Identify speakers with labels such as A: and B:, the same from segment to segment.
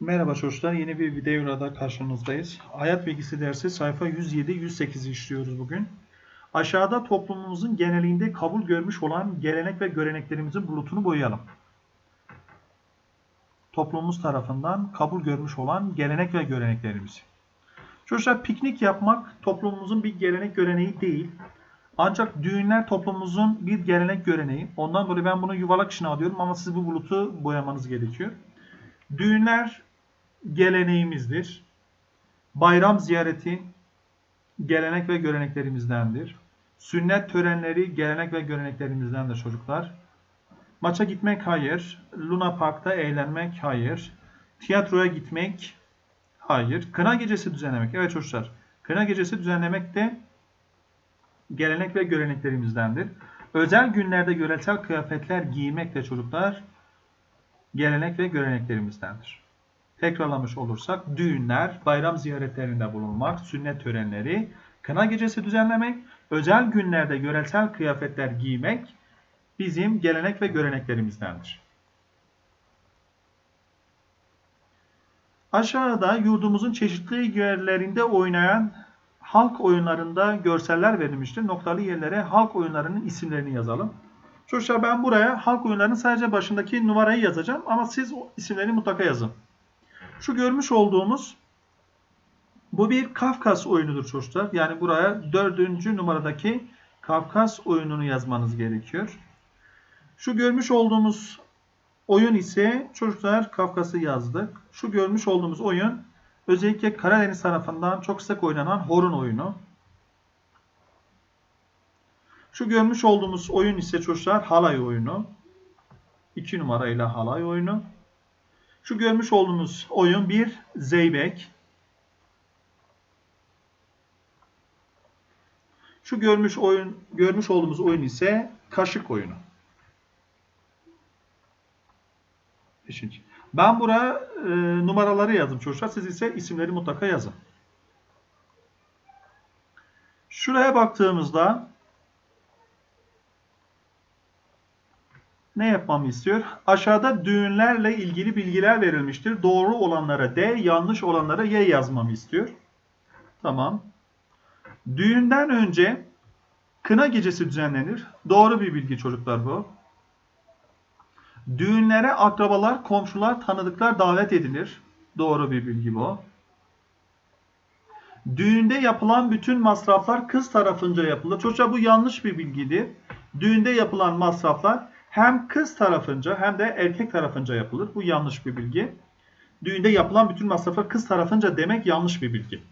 A: Merhaba çocuklar, yeni bir videoyla da karşınızdayız. Hayat bilgisi dersi sayfa 107-108 işliyoruz bugün. Aşağıda toplumumuzun genelinde kabul görmüş olan gelenek ve göreneklerimizin bulutunu boyayalım. Toplumumuz tarafından kabul görmüş olan gelenek ve göreneklerimiz. Çocuklar piknik yapmak toplumumuzun bir gelenek göreneği değil. Ancak düğünler toplumumuzun bir gelenek göreneği. Ondan dolayı ben bunu yuvarlak içine alıyorum ama siz bu bulutu boyamanız gerekiyor. Düğünler geleneğimizdir. Bayram ziyareti gelenek ve göreneklerimizdendir. Sünnet törenleri gelenek ve göreneklerimizdendir çocuklar. Maça gitmek hayır. Luna Park'ta eğlenmek hayır. Tiyatroya gitmek hayır. Kına gecesi düzenlemek. Evet çocuklar. Kına gecesi düzenlemek de gelenek ve göreneklerimizdendir. Özel günlerde yöresel kıyafetler giymek de çocuklar gelenek ve göreneklerimizdendir. Tekrarlamış olursak düğünler, bayram ziyaretlerinde bulunmak, sünnet törenleri, kına gecesi düzenlemek, özel günlerde yöresel kıyafetler giymek bizim gelenek ve göreneklerimizdendir. Aşağıda yurdumuzun çeşitli yerlerinde oynayan halk oyunlarında görseller verilmiştir. Noktalı yerlere halk oyunlarının isimlerini yazalım. Çocuklar ben buraya halk oyunlarının sadece başındaki numarayı yazacağım ama siz o isimlerini mutlaka yazın. Şu görmüş olduğumuz bu bir Kafkas oyunudur çocuklar. Yani buraya dördüncü numaradaki Kafkas oyununu yazmanız gerekiyor. Şu görmüş olduğumuz oyun ise çocuklar Kafkas'ı yazdık. Şu görmüş olduğumuz oyun özellikle Karadeniz tarafından çok sık oynanan horun oyunu. Şu görmüş olduğumuz oyun ise çocuklar halay oyunu. 2 numarayla halay oyunu. Şu görmüş olduğumuz oyun bir zeybek. Şu görmüş oyun görmüş olduğumuz oyun ise kaşık oyunu. Beşinci. Ben buraya e, numaraları yazdım çocuklar. Siz ise isimleri mutlaka yazın. Şuraya baktığımızda ne yapmamı istiyor? Aşağıda düğünlerle ilgili bilgiler verilmiştir. Doğru olanlara D, yanlış olanlara Y yazmamı istiyor. Tamam. Düğünden önce kına gecesi düzenlenir. Doğru bir bilgi çocuklar bu. Düğünlere akrabalar, komşular, tanıdıklar davet edilir. Doğru bir bilgi bu. Düğünde yapılan bütün masraflar kız tarafınca yapılır. Çocuklar bu yanlış bir bilgidir. Düğünde yapılan masraflar hem kız tarafınca hem de erkek tarafınca yapılır. Bu yanlış bir bilgi. Düğünde yapılan bütün masraflar kız tarafınca demek yanlış bir bilgi.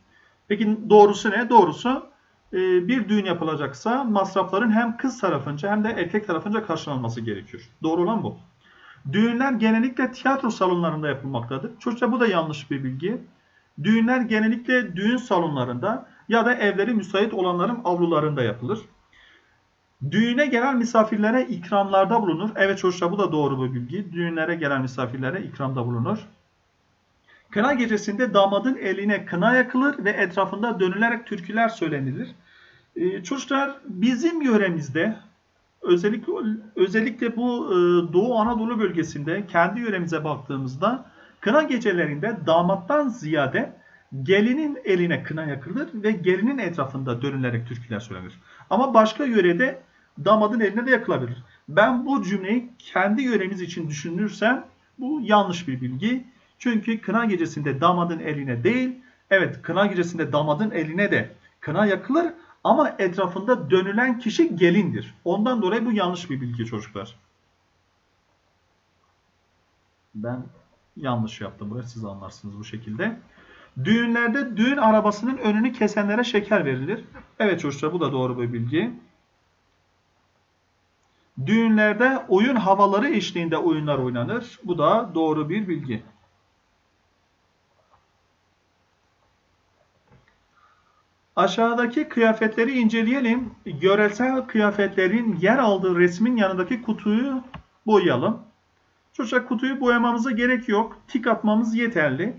A: Peki doğrusu ne? Doğrusu e, bir düğün yapılacaksa masrafların hem kız tarafınca hem de erkek tarafınca karşılanması gerekiyor. Doğru olan bu. Düğünler genellikle tiyatro salonlarında yapılmaktadır. Çocuklar bu da yanlış bir bilgi. Düğünler genellikle düğün salonlarında ya da evleri müsait olanların avlularında yapılır. Düğüne gelen misafirlere ikramlarda bulunur. Evet çocuklar bu da doğru bir bilgi. Düğünlere gelen misafirlere ikramda bulunur. Kına gecesinde damadın eline kına yakılır ve etrafında dönülerek türküler söylenilir. Ee, çocuklar bizim yöremizde özellikle özellikle bu e, Doğu Anadolu bölgesinde kendi yöremize baktığımızda kına gecelerinde damattan ziyade gelinin eline kına yakılır ve gelinin etrafında dönülerek türküler söylenir. Ama başka yörede damadın eline de yakılabilir. Ben bu cümleyi kendi yöremiz için düşünürsem bu yanlış bir bilgi. Çünkü kına gecesinde damadın eline değil, evet kına gecesinde damadın eline de kına yakılır ama etrafında dönülen kişi gelindir. Ondan dolayı bu yanlış bir bilgi çocuklar. Ben yanlış yaptım buraya siz anlarsınız bu şekilde. Düğünlerde düğün arabasının önünü kesenlere şeker verilir. Evet çocuklar bu da doğru bir bilgi. Düğünlerde oyun havaları eşliğinde oyunlar oynanır. Bu da doğru bir bilgi. Aşağıdaki kıyafetleri inceleyelim. Yöresel kıyafetlerin yer aldığı resmin yanındaki kutuyu boyayalım. Çocuklar kutuyu boyamamıza gerek yok. Tik atmamız yeterli.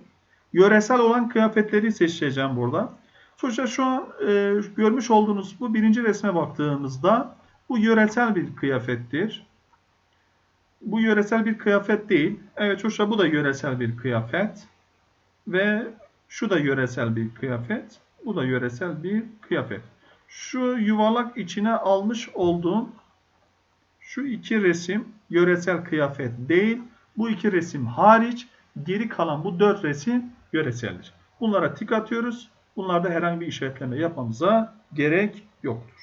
A: Yöresel olan kıyafetleri seçeceğim burada. Çocuklar şu an e, görmüş olduğunuz bu birinci resme baktığımızda bu yöresel bir kıyafettir. Bu yöresel bir kıyafet değil. Evet çocuklar bu da yöresel bir kıyafet. Ve şu da yöresel bir kıyafet. Bu da yöresel bir kıyafet. Şu yuvarlak içine almış olduğum şu iki resim yöresel kıyafet değil. Bu iki resim hariç geri kalan bu dört resim yöreseldir. Bunlara tik atıyoruz. Bunlarda herhangi bir işaretleme yapmamıza gerek yoktur.